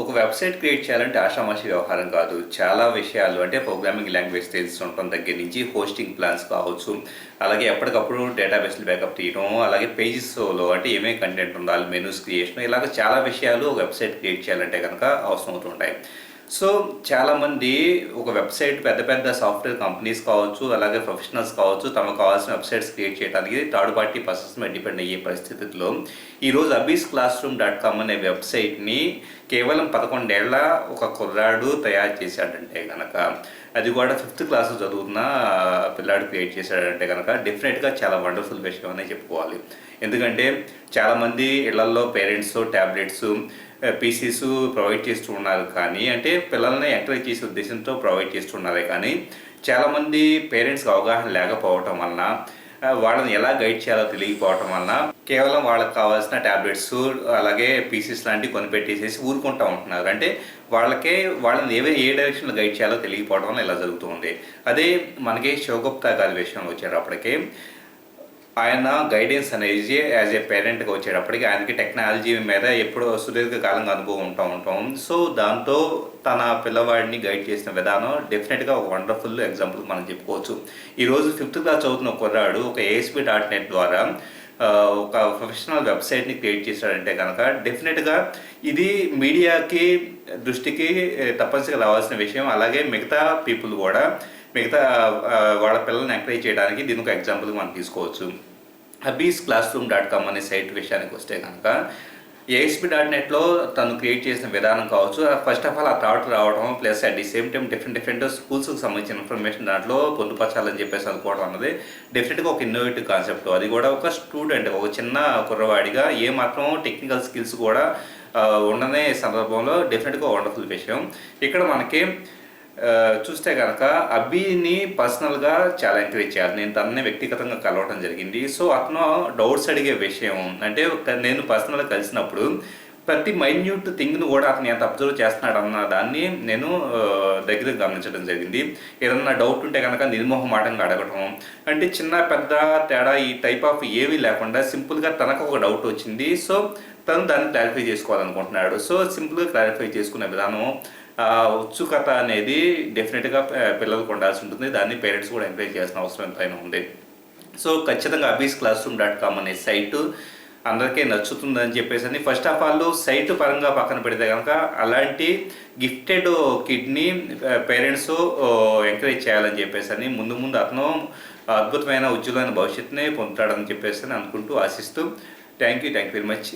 ఒక website create చేయాలంటే ఆషామాషి వ్యవహారం కాదు. చాలా విషయాలు అంటే ప్రోగ్రామింగ్ లాంగ్వేజ్ తెలిసి దగ్గర నుంచి హోస్టింగ్ ప్లాన్స్ కావచ్చు అలాగే ఎప్పటికప్పుడు డేటాబేస్లు బ్యాకప్ తీయడం అలాగే పేజెస్లో అంటే ఏమేమి కంటెంట్ ఉండాలి మెనూస్ క్రియేషన్ ఇలాగ చాలా విషయాలు ఒక వెబ్సైట్ క్రియేట్ చేయాలంటే కనుక అవసరం అవుతుంటాయి. సో చాలామంది ఒక వెబ్సైట్ పెద్ద పెద్ద సాఫ్ట్వేర్ కంపెనీస్ కావచ్చు అలాగే ప్రొఫెషనల్స్ కావచ్చు తమకు కావాల్సిన వెబ్సైట్స్ క్రియేట్ చేయడానికి థర్డ్ పార్టీ పర్సన్స్ మీద డిపెండ్ అయ్యే పరిస్థితుల్లో ఈరోజు అబీస్ క్లాస్ రూమ్ డాట్ కామ్ అనే వెబ్సైట్ని కేవలం పదకొండేళ్ళ ఒక కుర్రాడు తయారు చేశాడంటే కనుక అది కూడా ఫిఫ్త్ క్లాస్ చదువుతున్న పిల్లాడు క్రియేట్ చేశాడంటే కనుక డెఫినెట్గా చాలా వండర్ఫుల్ విషయం అనే చెప్పుకోవాలి. ఎందుకంటే చాలామంది ఇళ్ళల్లో పేరెంట్స్ ట్యాబ్లెట్స్ పీసీస్ ప్రొవైడ్ చేస్తూ ఉన్నారు కానీ అంటే పిల్లల్ని ఎంకరేజ్ చేసే ఉద్దేశంతో ప్రొవైడ్ చేస్తున్నారే కానీ చాలామంది పేరెంట్స్కి అవగాహన లేకపోవటం వలన వాళ్ళని ఎలా గైడ్ చేయాలో తెలియకపోవటం వలన కేవలం వాళ్ళకి కావాల్సిన ట్యాబ్లెట్స్ అలాగే పీసీస్ లాంటివి కొనిపెట్టేసేసి ఊరుకుంటూ ఉంటున్నారు. అంటే వాళ్ళకే వాళ్ళని ఏవే ఏ డైరెక్షన్లో గైడ్ చేయాలో తెలియకపోవడం వల్ల ఇలా జరుగుతుంది అదే మనకి శివగుప్తా గారి విషయంలో వచ్చేటప్పటికి ఆయన గైడెన్స్ అనేది యాజ్ ఏ పేరెంట్గా వచ్చేటప్పటికి ఆయనకి టెక్నాలజీ మీద ఎప్పుడో సుదీర్ఘకాలంగా అనుభవం ఉంటా ఉంటాం. సో దాంతో తన పిల్లవాడిని గైడ్ చేసిన విధానం డెఫినెట్గా ఒక వండర్ఫుల్ ఎగ్జాంపుల్ మనం చెప్పుకోవచ్చు. ఈరోజు ఫిఫ్త్ క్లాస్ చదువుతున్న కుర్రాడు ఒక ఏఎస్పీ డాట్ నెట్ ద్వారా ఒక ప్రొఫెషనల్ వెబ్సైట్ని క్రియేట్ చేశాడంటే కనుక డెఫినెట్గా ఇది మీడియాకి దృష్టికి తప్పనిసరిగా రావాల్సిన విషయం. అలాగే మిగతా పీపుల్ కూడా మిగతా వాళ్ళ పిల్లల్ని ఎంకరేజ్ చేయడానికి దీని ఒక ఎగ్జాంపుల్ మనం తీసుకోవచ్చు. Abhis classroom dot com అనే సైట్ విషయానికి వస్తే కనుక ఏఎస్పీ డాట్ నెట్లో తను క్రియేట్ చేసిన విధానం కావచ్చు. ఫస్ట్ ఆఫ్ ఆల్ ఆ థాట్ రావడం plus at the same time different different స్కూల్స్కి సంబంధించిన ఇన్ఫర్మేషన్ దాంట్లో పొందుపరచాలని చెప్పేసి అనుకోవడం అన్నది డెఫినెట్గా ఒక ఇన్నోవేటివ్ కాన్సెప్ట్ అది కూడా ఒక స్టూడెంట్ ఒక చిన్న కుర్రవాడిగా ఏ మాత్రం టెక్నికల్ స్కిల్స్ కూడా ఉండనే సందర్భంలో డెఫినెట్గా వండర్ఫుల్ విషయం. ఇక్కడ మనకి చూస్తే కనుక అబ్బీని పర్సనల్గా చాలా ఎంకరేజ్ చేయాలి. నేను తనని వ్యక్తిగతంగా కలవడం జరిగింది. సో అతను డౌట్స్ అడిగే విషయం. అంటే నేను పర్సనల్గా కలిసినప్పుడు ప్రతి మైన్యూట్ థింగ్ను కూడా అతను ఎంత అబ్జర్వ్ చేస్తున్నాడు అన్న దాన్ని నేను దగ్గర గమనించడం జరిగింది. ఏదన్నా డౌట్ ఉంటే కనుక నిర్మోహమాటంగా అడగటం. అంటే చిన్న పెద్ద తేడా ఈ టైప్ ఆఫ్ ఏమీ లేకుండా సింపుల్గా తనకు ఒక డౌట్ వచ్చింది. సో తను దాన్ని క్లారిఫై చేసుకోవాలనుకుంటున్నాడు. సో సింపుల్గా క్లారిఫై చేసుకునే విధానం ఉత్సుకత అనేది డెఫినెట్గా పిల్లలకు ఉండాల్సి ఉంటుంది. దాన్ని పేరెంట్స్ కూడా ఎంకరేజ్ చేయాల్సిన అవసరం ఎంతైనా ఉంది. సో ఖచ్చితంగా అబీస్ క్లాస్ రూమ్ డాట్ కామ్ అనే సైటు అందరికీ నచ్చుతుందని చెప్పేసి అని ఫస్ట్ ఆఫ్ ఆల్ సైట్ పరంగా పక్కన పెడితే కనుక అలాంటి గిఫ్టెడ్ కిడ్ని పేరెంట్స్ ఎంకరేజ్ చేయాలని చెప్పేసి అని ముందు ముందు అతను అద్భుతమైన ఉజ్వలమైన భవిష్యత్తుని పొందుతాడని చెప్పేసి అని అనుకుంటూ ఆశిస్తూ thank you thank you very much